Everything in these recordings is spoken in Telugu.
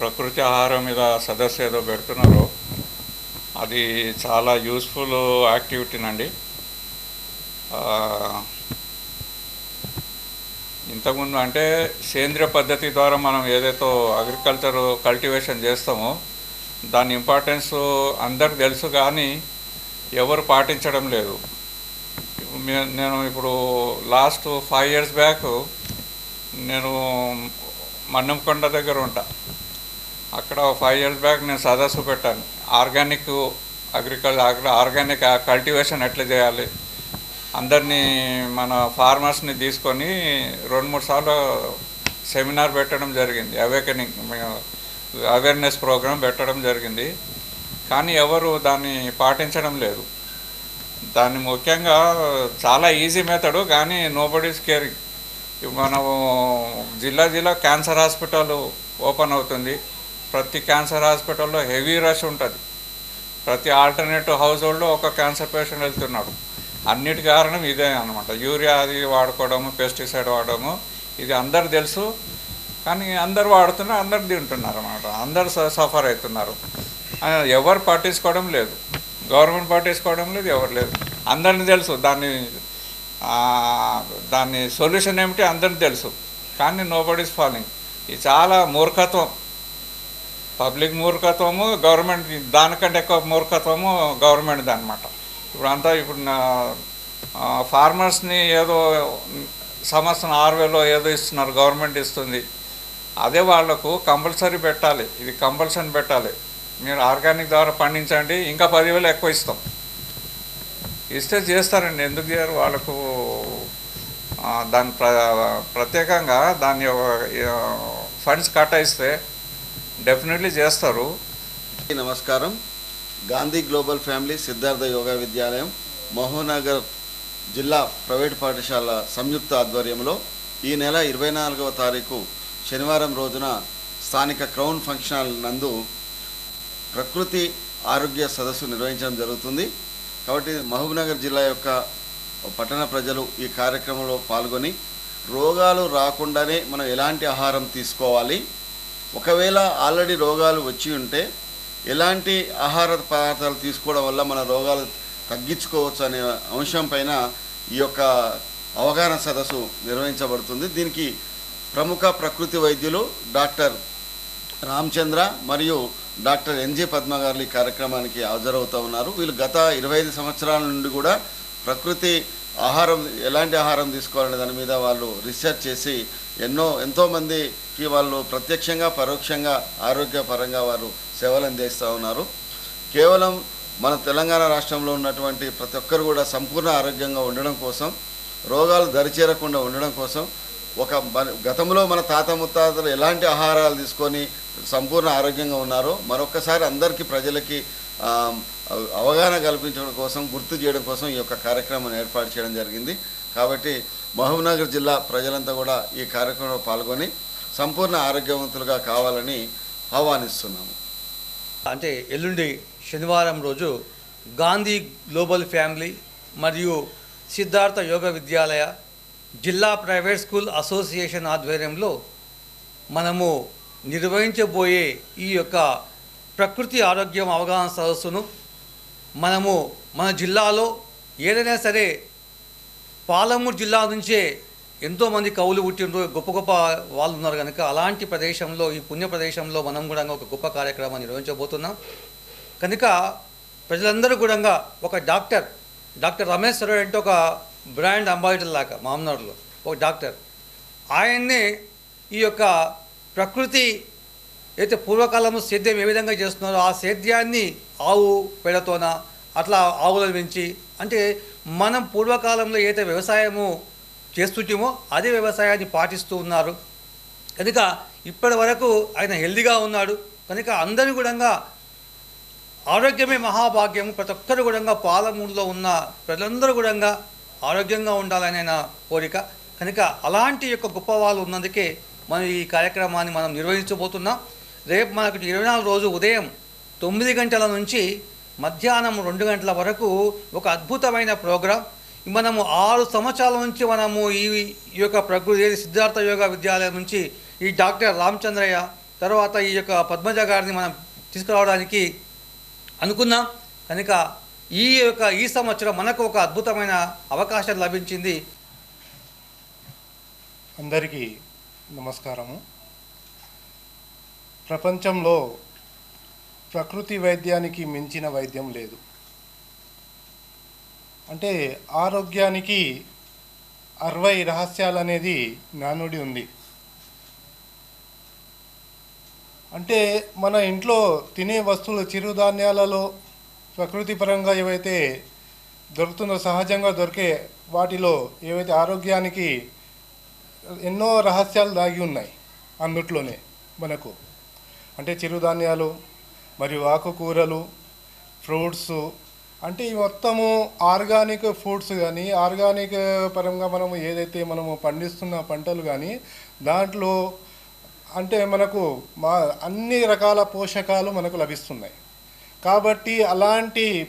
ప్రకృతి ఆహారం మీద సదస్సు ఏదో పెడుతున్నారు అది చాలా యూస్ఫుల్ యాక్టివిటీనండి ఇంతకుముందు అంటే సేంద్రియ పద్ధతి ద్వారా మనం ఏదైతే అగ్రికల్చర్ కల్టివేషన్ చేస్తామో దాని ఇంపార్టెన్స్ అందరికి తెలుసు కానీ ఎవరు పాటించడం లేదు. నేను ఇప్పుడు లాస్ట్ ఫైవ్ ఇయర్స్ బ్యాక్ నేను మన్నంకొండ దగ్గర ఉంటా. అక్కడ ఫైవ్ ఇయర్స్ బ్యాక్ నేను సదస్సు పెట్టాను. ఆర్గానిక్ అగ్రికల్చర్ ఆర్గానిక్ కల్టివేషన్ ఎట్లా చేయాలి? అందరినీ మన ఫార్మర్స్ని తీసుకొని రెండు మూడు సార్లు సెమినార్ పెట్టడం జరిగింది. అవేకనింగ్ అవేర్నెస్ ప్రోగ్రామ్ పెట్టడం జరిగింది. కానీ ఎవరు దాన్ని పాటించడం లేదు. దాన్ని ముఖ్యంగా చాలా ఈజీ మెథడు కానీ నోబడీస్ కేరింగ్ మనము జిల్లా జిల్లా క్యాన్సర్ హాస్పిటల్ ఓపెన్ అవుతుంది. ప్రతి క్యాన్సర్ హాస్పిటల్లో హెవీ రష్ ఉంటుంది. ప్రతి ఆల్టర్నేటివ్ హౌస్ హోల్డ్లో ఒక క్యాన్సర్ పేషెంట్ వెళ్తున్నాడు. అన్నిటి కారణం ఇదే అనమాట యూరియా అది వాడుకోవడము పెస్టిసైడ్ వాడడము ఇది అందరు తెలుసు. కానీ అందరు వాడుతున్నారు అందరు తింటున్నారు అనమాట అందరు సఫర్ అవుతున్నారు. ఎవరు పట్టించుకోవడం లేదు. గవర్నమెంట్ పట్టించుకోవడం లేదు ఎవరు లేదు. అందరిని తెలుసు. దాన్ని దాన్ని దాని సొల్యూషన్ ఏమిటి అందరిని తెలుసు. కానీ నోబడీస్ ఫాలోయింగ్. ఇది చాలా మూర్ఖత్వం. పబ్లిక్ మూర్ఖత్వము గవర్నమెంట్ దానికంటే ఎక్కువ మూర్ఖత్వము గవర్నమెంట్ది అనమాట ఇప్పుడు అంతా ఇప్పుడు నా ఫార్మర్స్ని ఏదో సంవత్సరం ఆరు వేలో ఏదో ఇస్తున్నారు గవర్నమెంట్ ఇస్తుంది. అదే వాళ్ళకు కంపల్సరీ పెట్టాలి. ఇది కంపల్సరీ పెట్టాలి. మీరు ఆర్గానిక్ ద్వారా పండించండి ఇంకా పదివేలు ఎక్కువ ఇస్తాం. ఇస్తే చేస్తారండి. ఎందుకు చేయరు? వాళ్ళకు దాని ప్ర ప్రత్యేకంగా దాని ఫండ్స్ కేటాయిస్తే డెఫినెట్లీ చేస్తారు. నమస్కారం. Gandhi global family Siddhartha yoga Vidyalayam Mahonagar జిల్లా ప్రైవేట్ పాఠశాల సంయుక్త ఆధ్వర్యంలో ఈ నెల ఇరవై నాలుగవ తారీఖు శనివారం రోజున స్థానిక క్రౌన్ ఫంక్షన్ హాల్ నందు ప్రకృతి ఆరోగ్య సదస్సు నిర్వహించడం జరుగుతుంది. కాబట్టి మహబూబ్నగర్ జిల్లా యొక్క పట్టణ ప్రజలు ఈ కార్యక్రమంలో పాల్గొని రోగాలు రాకుండానే మనం ఎలాంటి ఆహారం తీసుకోవాలి ఒకవేళ ఆల్రెడీ రోగాలు వచ్చి ఉంటే ఎలాంటి ఆహార పదార్థాలు తీసుకోవడం వల్ల మన రోగాలు తగ్గించుకోవచ్చు అనే అంశం పైన ఈ యొక్క అవగాహన సదస్సు నిర్వహించబడుతుంది. దీనికి ప్రముఖ ప్రకృతి వైద్యులు డాక్టర్ రామచంద్ర మరియు డాక్టర్ ఎన్జే పద్మ గారు ఈ కార్యక్రమానికి హాజరవుతూ ఉన్నారు. వీళ్ళు గత ఇరవై ఐదు సంవత్సరాల నుండి కూడా ప్రకృతి ఆహారం ఎలాంటి ఆహారం తీసుకోవాలనే దాని మీద వాళ్ళు రీసెర్చ్ చేసి ఎన్నో ఎంతోమందికి వాళ్ళు ప్రత్యక్షంగా పరోక్షంగా ఆరోగ్యపరంగా వారు సేవలు అందిస్తూ ఉన్నారు. కేవలం మన తెలంగాణ రాష్ట్రంలో ఉన్నటువంటి ప్రతి ఒక్కరు కూడా సంపూర్ణ ఆరోగ్యంగా ఉండడం కోసం రోగాలు దరిచేరకుండా ఉండడం కోసం ఒక గతంలో మన తాత ముత్తాతలు ఎలాంటి ఆహారాలు తీసుకొని సంపూర్ణ ఆరోగ్యంగా ఉన్నారో మరొకసారి అందరికీ ప్రజలకి అవగాహన కల్పించడం కోసం గుర్తు చేయడం కోసం ఈ యొక్క కార్యక్రమాన్ని ఏర్పాటు చేయడం జరిగింది. కాబట్టి మహబూబ్నగర్ జిల్లా ప్రజలంతా కూడా ఈ కార్యక్రమంలో పాల్గొని సంపూర్ణ ఆరోగ్యవంతులుగా కావాలని ఆహ్వానిస్తున్నాము. అంటే ఎల్లుండి శనివారం రోజు గాంధీ గ్లోబల్ ఫ్యామిలీ మరియు సిద్ధార్థ యోగ విద్యాలయ జిల్లా ప్రైవేట్ స్కూల్ అసోసియేషన్ ఆధ్వర్యంలో మనము నిర్వహించబోయే ఈ యొక్క ప్రకృతి ఆరోగ్యం అవగాహన సదస్సును మనము మన జిల్లాలో ఏదైనా సరే పాలమూరు జిల్లా నుంచే ఎంతోమంది కవులు పుట్టినరు గొప్ప గొప్ప వాళ్ళు ఉన్నారు కనుక అలాంటి ప్రదేశంలో ఈ పుణ్య ప్రదేశంలో మనం కూడా ఒక గొప్ప కార్యక్రమాన్ని నిర్వహించబోతున్నాం. కనుక ప్రజలందరూ కూడా ఒక డాక్టర్ డాక్టర్ రమేష్ సరే అంటే ఒక బ్రాండ్ అంబాసిడర్ లాగా మామనాడులో ఒక డాక్టర్. ఆయన్నే ఈ యొక్క ప్రకృతి అయితే పూర్వకాలంలో సేద్యం ఏ విధంగా చేస్తున్నారో ఆ సేద్యాన్ని ఆవు పేడతోన అట్లా ఆవులను పెంచి అంటే మనం పూర్వకాలంలో ఏదైతే వ్యవసాయము చేస్తుంటామో అదే వ్యవసాయాన్ని పాటిస్తూ ఉన్నారు. కనుక ఇప్పటి వరకు ఆయన హెల్దీగా ఉన్నాడు. కనుక అందరూ కూడా ఆరోగ్యమే మహాభాగ్యం ప్రతి ఒక్కరు కూడా పాలమూరులో ఉన్న ప్రజలందరూ కూడా ఆరోగ్యంగా ఉండాలని ఆయన కోరిక. కనుక అలాంటి యొక్క గొప్ప వాళ్ళు ఉన్నందుకే మనం ఈ కార్యక్రమాన్ని మనం నిర్వహించబోతున్నాం. రేపు మనకు ఇరవై నాలుగు రోజు ఉదయం తొమ్మిది గంటల నుంచి మధ్యాహ్నం రెండు గంటల వరకు ఒక అద్భుతమైన ప్రోగ్రాం. మనము ఆరు సంవత్సరాల నుంచి మనము ఈ ఈ యొక్క ప్రకృతి సిద్ధార్థ యోగా విద్యాలయం నుంచి ఈ డాక్టర్ రామచంద్రయ్య తర్వాత ఈ యొక్క పద్మజ గారిని మనం తీసుకురావడానికి అనుకున్నాం. కనుక ఈ యొక్క ఈ సంవత్సరం మనకు ఒక అద్భుతమైన అవకాశం లభించింది. అందరికీ నమస్కారము. ప్రపంచంలో ప్రకృతి వైద్యానికి మించిన వైద్యం లేదు. అంటే ఆరోగ్యానికి అరవై రహస్యాలు అనేది నానుడి ఉంది. అంటే మన ఇంట్లో తినే వస్తువులు చిరుధాన్యాలలో ప్రకృతి పరంగా ఏవైతే దొరుకుతుందో సహజంగా దొరికే వాటిలో ఏవైతే ఆరోగ్యానికి ఎన్నో రహస్యాలు దాగి ఉన్నాయి. అందుట్లోనే మనకు. అంటే చిరుధాన్యాలు మరియు ఆకుకూరలు ఫ్రూట్స్ అంటే ఈ మొత్తము ఆర్గానిక్ ఫుడ్స్ కానీ ఆర్గానిక్ పరంగా మనము ఏదైతే మనము పండిస్తున్న పంటలు కానీ దాంట్లో అంటే మనకు మా అన్ని రకాల పోషకాలు మనకు లభిస్తున్నాయి. కాబట్టి అలాంటి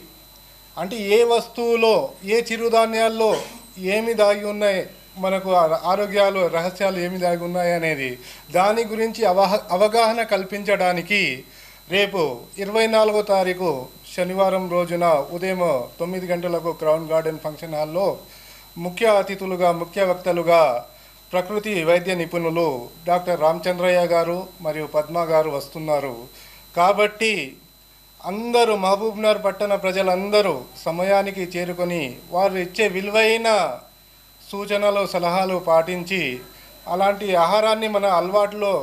అంటే ఏ వస్తువులో ఏ చిరుధాన్యాల్లో ఏమి దాగి ఉన్నాయి మనకు ఆరోగ్యాలు రహస్యాలు ఏమి దాగి ఉన్నాయి అనేది దాని గురించి అవహ అవగాహన కల్పించడానికి రేపు ఇరవై నాలుగో తారీఖు శనివారం రోజున ఉదయం తొమ్మిది గంటలకు క్రౌన్ గార్డెన్ ఫంక్షన్ హాల్లో ముఖ్య అతిథులుగా ముఖ్య వక్తలుగా ప్రకృతి వైద్య నిపుణులు డాక్టర్ రామచంద్రయ్య గారు మరియు పద్మ గారు వస్తున్నారు. కాబట్టి అందరూ మహబూబ్నగర్ పట్టణ ప్రజలందరూ సమయానికి చేరుకొని వారు ఇచ్చే విలువైన సూచనలు సలహాలు పాటించి అలాంటి ఆహారాన్ని మన అలవాట్లో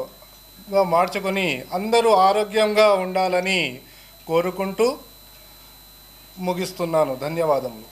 మార్చుకొని అందరూ ఆరోగ్యంగా ఉండాలని కోరుకుంటూ ముగిస్తున్నాను. ధన్యవాదములు.